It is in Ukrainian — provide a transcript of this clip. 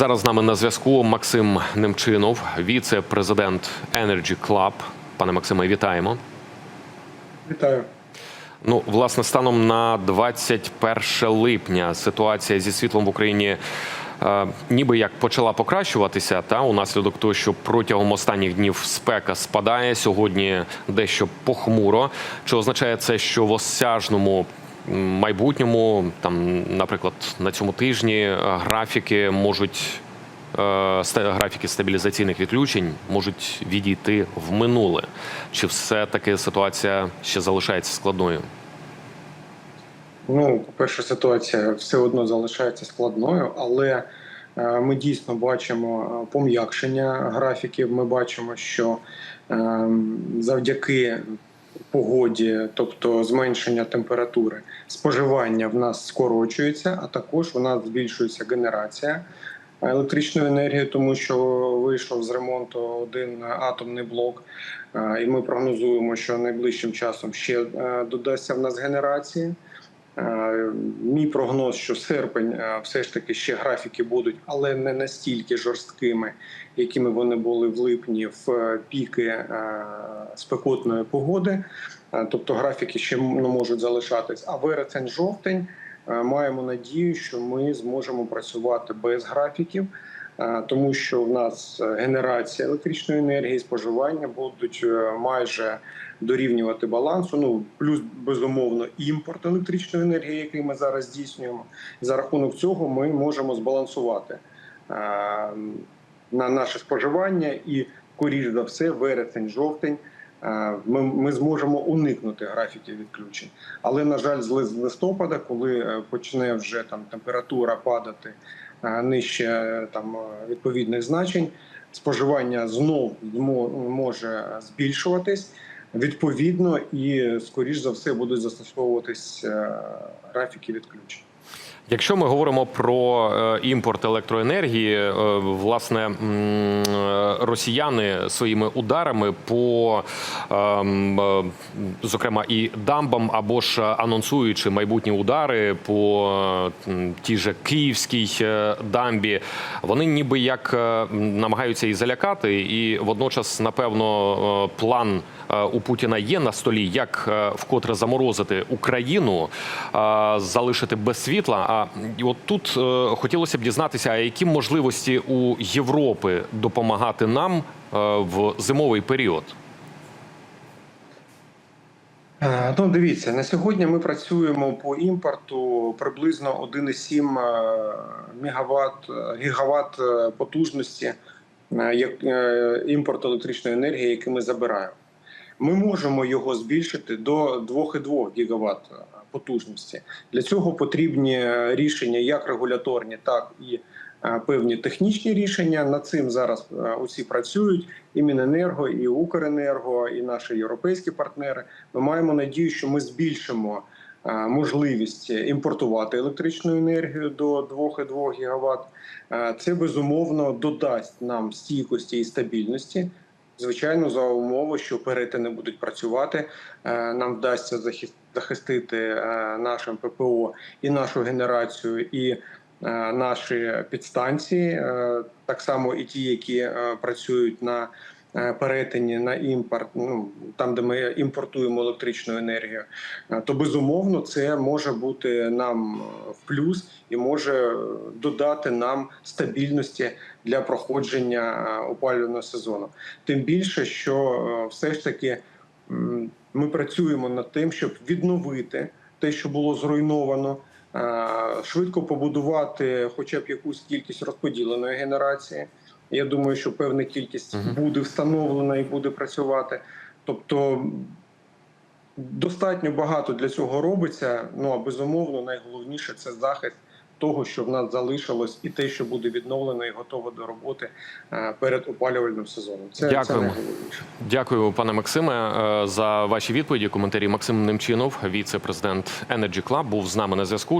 Зараз з нами на зв'язку Максим Немчинов, віце-президент Energy Club. Пане Максиме, вітаємо. Вітаю. Ну, власне, станом на 21 липня ситуація зі світлом в Україні е, ніби як почала покращуватися, та унаслідок того, що протягом останніх днів спека спадає сьогодні дещо похмуро. Чи означає це, що в осяжному майбутньому, там, наприклад, на цьому тижні е, графіки можуть. е, Графіки стабілізаційних відключень можуть відійти в минуле. Чи все таки ситуація ще залишається складною? Ну, по-перше, ситуація все одно залишається складною, але е, ми дійсно бачимо пом'якшення графіків. Ми бачимо, що е, завдяки погоді, тобто зменшення температури, споживання в нас скорочується, а також у нас збільшується генерація електричної енергії, тому що вийшов з ремонту один атомний блок. Е, І ми прогнозуємо, що найближчим часом ще е, додасться в нас генерації. Мій прогноз, що серпень е, все ж таки ще графіки будуть, але не настільки жорсткими, якими вони були в липні в е, піки е, спекотної погоди. Тобто графіки ще м- ну, можуть залишатись. А вересень-жовтень маємо надію, що ми зможемо працювати без графіків. Е, Тому що в нас е, генерація електричної енергії, споживання будуть е, майже дорівнювати балансу. Ну плюс безумовно імпорт електричної енергії, який ми зараз здійснюємо. За рахунок цього ми можемо збалансувати на наше споживання і, скоріш за все, вересень, жовтень. е, Ми, ми зможемо уникнути графіків відключень, але на жаль, з листопада, коли почне вже там температура падати нижче е, там е, відповідних значень, споживання знов може збільшуватись. Відповідно, і скоріш за все будуть застосовуватись е, графіки відключень. Якщо ми говоримо про е, імпорт електроенергії, е, власне е, росіяни своїми ударами по зокрема і дамбам, або ж анонсуючи майбутні удари по тій же київській дамбі, вони ніби як намагаються і залякати, і водночас, напевно, план. У Путіна є на столі, як вкотре заморозити Україну, залишити без світла. А от тут е, хотілося б дізнатися, а які можливості у Європи допомагати нам е, в зимовий період? Е, Ну, дивіться, на сьогодні ми працюємо по імпорту приблизно 1,7 е, мегаватт, е, гігаватт е, потужності як імпорт електричної енергії, який ми забираємо. Ми можемо його збільшити до 2,2 гігаватт е, потужності. Для цього потрібні е, рішення як регуляторні, так і е, певні технічні рішення. Над цим зараз е, усі працюють. І Міненерго, і Укренерго, і наші європейські партнери. Ми маємо надію, що ми збільшимо можливість імпортувати електричну енергію до 2,2 гігаватт. Е, Це безумовно додасть нам стійкості і стабільності. Звичайно, за умови, що перетини будуть працювати, нам вдасться захис- захистити е, нашим ППО і нашу генерацію, і е, наші підстанції, е, так само і ті, які працюють на перетині на імпорт, ну там, де ми імпортуємо електричну енергію, то безумовно це може бути нам в плюс і може додати нам стабільності для проходження опалювального сезону. Тим більше, що все ж таки ми працюємо над тим, щоб відновити те, що було зруйновано. Швидко побудувати хоча б якусь кількість розподіленої генерації. Я думаю, що певна кількість буде встановлена і буде працювати. Тобто достатньо багато для цього робиться. Ну а безумовно, найголовніше це захист того, що в нас залишилось, і те, що буде відновлено і готово до роботи е, перед опалювальним сезоном. Це, це Дякуємо. найголовніше. Дякую, пане Максиме, е, за ваші відповіді. Коментарі Максим Немчинов, віце-президент Energy Club, був з нами на зв'язку.